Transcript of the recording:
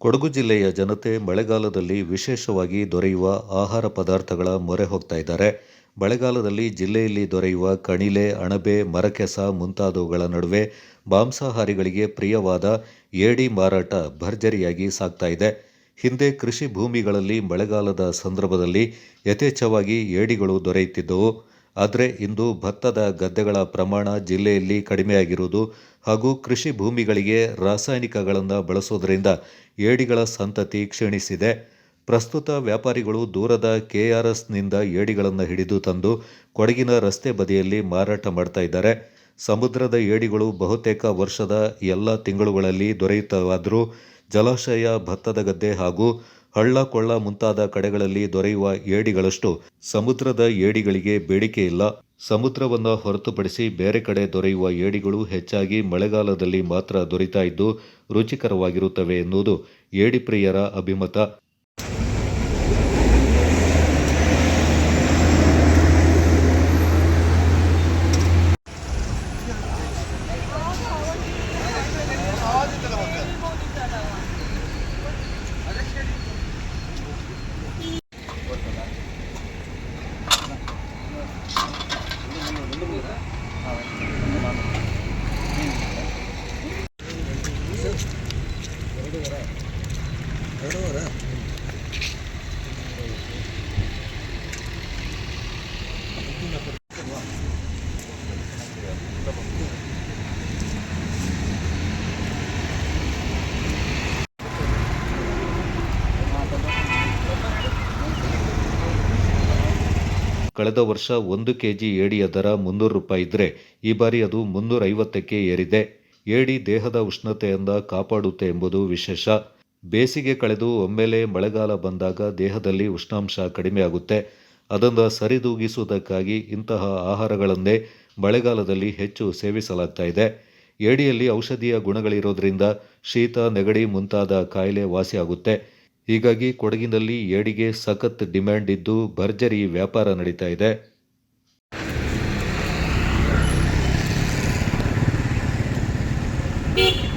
ಕೊಡಗು ಜಿಲ್ಲೆಯ ಜನತೆ ಮಳೆಗಾಲದಲ್ಲಿ ವಿಶೇಷವಾಗಿ ದೊರೆಯುವ ಆಹಾರ ಪದಾರ್ಥಗಳ ಮೊರೆ ಹೋಗ್ತಾ ಇದ್ದಾರೆ. ಮಳೆಗಾಲದಲ್ಲಿ ಜಿಲ್ಲೆಯಲ್ಲಿ ದೊರೆಯುವ ಕಣಿಲೆ, ಅಣಬೆ, ಮರಕೆಸ ಮುಂತಾದವುಗಳ ನಡುವೆ ಮಾಂಸಾಹಾರಿಗಳಿಗೆ ಪ್ರಿಯವಾದ ಏಡಿ ಮಾರಾಟ ಭರ್ಜರಿಯಾಗಿ ಸಾಗ್ತಾ ಇದೆ. ಹಿಂದೆ ಕೃಷಿ ಭೂಮಿಗಳಲ್ಲಿ ಮಳೆಗಾಲದ ಸಂದರ್ಭದಲ್ಲಿ ಯಥೇಚ್ಛವಾಗಿ ಏಡಿಗಳು ದೊರೆಯುತ್ತಿದ್ದವು. ಆದರೆ ಇಂದು ಭತ್ತದ ಗದ್ದೆಗಳ ಪ್ರಮಾಣ ಜಿಲ್ಲೆಯಲ್ಲಿ ಕಡಿಮೆಯಾಗಿರುವುದು ಹಾಗೂ ಕೃಷಿ ಭೂಮಿಗಳಿಗೆ ರಾಸಾಯನಿಕಗಳನ್ನು ಬಳಸೋದರಿಂದ ಏಡಿಗಳ ಸಂತತಿ ಕ್ಷೀಣಿಸಿದೆ. ಪ್ರಸ್ತುತ ವ್ಯಾಪಾರಿಗಳು ದೂರದ ಕೆಆರ್ಎಸ್ನಿಂದ ಏಡಿಗಳನ್ನು ಹಿಡಿದು ತಂದು ಕೊಡಗಿನ ರಸ್ತೆ ಬದಿಯಲ್ಲಿ ಮಾರಾಟ ಮಾಡ್ತಾ ಇದ್ದಾರೆ. ಸಮುದ್ರದ ಏಡಿಗಳು ಬಹುತೇಕ ವರ್ಷದ ಎಲ್ಲ ತಿಂಗಳುಗಳಲ್ಲಿ ದೊರೆಯುತ್ತವಾದರೂ ಜಲಾಶಯ ಭತ್ತದ ಗದ್ದೆ ಹಾಗೂ ಹಳ್ಳ ಕೊಳ್ಳ ಮುಂತಾದ ಕಡೆಗಳಲ್ಲಿ ದೊರೆಯುವ ಏಡಿಗಳಷ್ಟು ಸಮುದ್ರದ ಏಡಿಗಳಿಗೆ ಬೇಡಿಕೆ ಇಲ್ಲ. ಸಮುದ್ರವನ್ನು ಹೊರತುಪಡಿಸಿ ಬೇರೆ ಕಡೆ ದೊರೆಯುವ ಏಡಿಗಳು ಹೆಚ್ಚಾಗಿ ಮಳೆಗಾಲದಲ್ಲಿ ಮಾತ್ರ ದೊರೀತಾ ಇದ್ದು ರುಚಿಕರವಾಗಿರುತ್ತವೆ ಎನ್ನುವುದು ಏಡಿ ಪ್ರಿಯರ ಕಳೆದ ವರ್ಷ ಒಂದು ಕೆಜಿ ಏಡಿಯ ದರ ಮುನ್ನೂರು ರೂಪಾಯಿ ಇದ್ದರೆ ಈ ಬಾರಿ ಅದು ಮುನ್ನೂರ ಐವತ್ತಕ್ಕೆ ಏರಿದೆ. ಏಡಿ ದೇಹದ ಉಷ್ಣತೆಯಿಂದ ಕಾಪಾಡುತ್ತೆ ಎಂಬುದು ವಿಶೇಷ. ಬೇಸಿಗೆ ಕಳೆದು ಒಮ್ಮೆಲೆ ಮಳೆಗಾಲ ಬಂದಾಗ ದೇಹದಲ್ಲಿ ಉಷ್ಣಾಂಶ ಕಡಿಮೆಯಾಗುತ್ತೆ ಅದನ್ನು ಸರಿದೂಗಿಸುವುದಕ್ಕಾಗಿ ಇಂತಹ ಆಹಾರಗಳನ್ನೇ ಮಳೆಗಾಲದಲ್ಲಿ ಹೆಚ್ಚು ಸೇವಿಸಲಾಗ್ತಾ ಇದೆ. ಏಡಿಯಲ್ಲಿ ಔಷಧೀಯ ಗುಣಗಳಿರೋದ್ರಿಂದ ಶೀತ, ನೆಗಡಿ ಮುಂತಾದ ಕಾಯಿಲೆ ವಾಸಿಯಾಗುತ್ತೆ ಹೀಗಾಗಿ ಕೊಡಗಿನಲ್ಲಿ ಏಡಿಗೆ ಸಖತ್ ಡಿಮ್ಯಾಂಡ್ ಇದ್ದು ಭರ್ಜರಿ ವ್ಯಾಪಾರ ನಡೀತಾ ಇದೆ. ঠিক